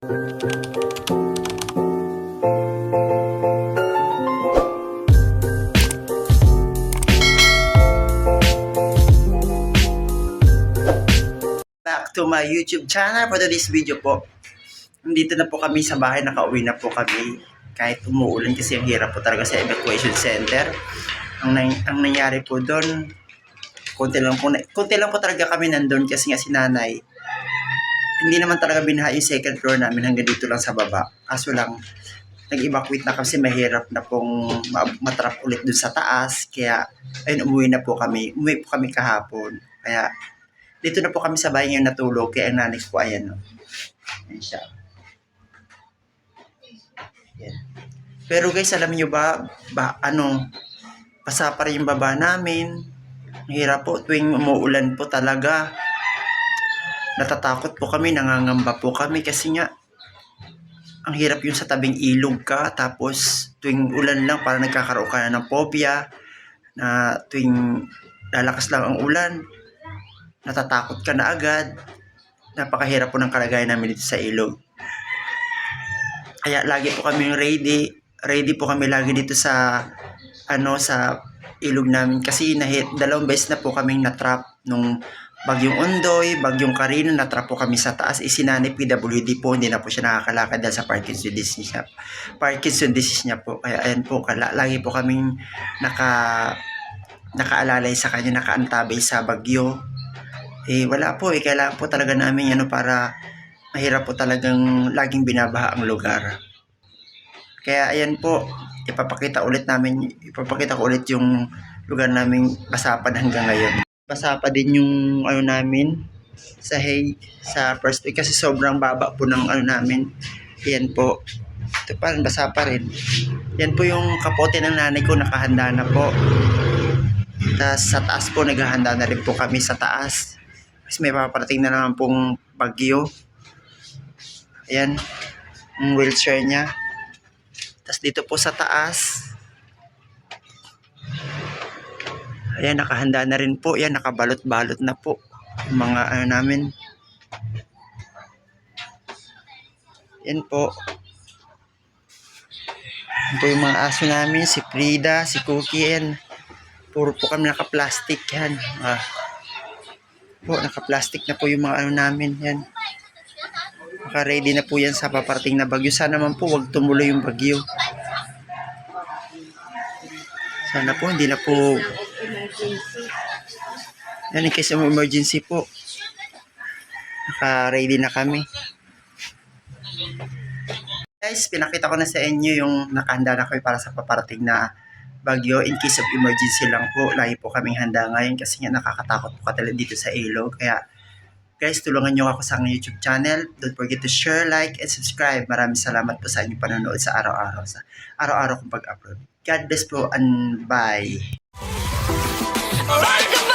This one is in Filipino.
back to my YouTube channel for today's video po. Nandito na po kami sa bahay, nakauwi na po kami. Kahit umuulan kasi ang hirap po talaga sa evacuation center. Ang, ang nangyari po doon, konti lang po, konti lang po talaga kami nandun kasi nga si nanay, hindi naman talaga binaha yung second floor namin hanggang dito lang sa baba. Kaso lang, nag-evacuate na kasi mahirap na pong ma- matrap ulit dun sa taas. Kaya, ayun, umuwi na po kami. Umuwi po kami kahapon. Kaya, dito na po kami sa bahay ngayon natulog. Kaya ang nanay ko, ayan, no. Ayan siya. Ayan. Pero guys, alam niyo ba, ba, ano, basa pa rin yung baba namin. Ang hirap po, tuwing umuulan po talaga. Natatakot po kami, nangangamba po kami kasi nga, ang hirap yung sa tabing ilog ka, tapos tuwing ulan lang, parang nagkakaroon ka na ng phobia, na tuwing lalakas lang ang ulan, natatakot ka na agad. Napakahirap po ng kalagayan namin dito sa ilog. Kaya lagi po kami ready, ready po kami lagi dito sa ano sa ilog namin kasi nahit dalawang beses na po kaming natrap nung bagyong Ondoy, bagyong Karina, natrap po kami sa taas. Isinanay PWD po, hindi na po siya nakakalakad dahil sa Parkinson disease niya. Parkinson disease niya po. Kaya ayan po, kala, lagi po kaming naka nakaalalay sa kanya, nakaantabay sa bagyo. Eh, wala po eh. Kailangan po talaga namin ano para mahirap po talagang laging binabaha ang lugar. Kaya ayan po, ipapakita ulit namin, ipapakita ko ulit yung lugar naming basapan hanggang ngayon. Basa pa din yung ano namin sa hay, sa first week kasi sobrang baba po ng ano namin. Yan po. Ito pa rin, basa pa rin. Yan po yung kapote ng nanay ko, nakahanda na po. Tapos sa taas po, naghahanda na rin po kami sa taas. Kasi may paparating na naman pong bagyo. Ayan, ang wheelchair niya. Tapos dito po sa taas, ayan, nakahanda na rin po. Ayan, nakabalot-balot na po. Mga ano namin. Yan po. Yan po yung mga aso namin, si Frida, si Cookie, yan. Puro po kami naka-plastic yan. Ah. Po, naka-plastic na po yung mga ano namin, yan. Naka-ready na po yan sa paparating na bagyo. Sana naman po wag tumuloy yung bagyo. Sana po hindi na po yan in case of emergency po. Naka-ready na kami. Guys, pinakita ko na sa inyo yung nakahanda na kami para sa paparating na bagyo. In case of emergency lang po, lagi po kaming handa ngayon kasi nga nakakatakot po katulad dito sa ilog. Kaya Guys, tulungan nyo ako sa aking YouTube channel. Don't forget to share, like, and subscribe. Maraming salamat po sa inyong panonood sa araw-araw. Sa araw-araw kong pag-upload. God bless po and bye. Alright,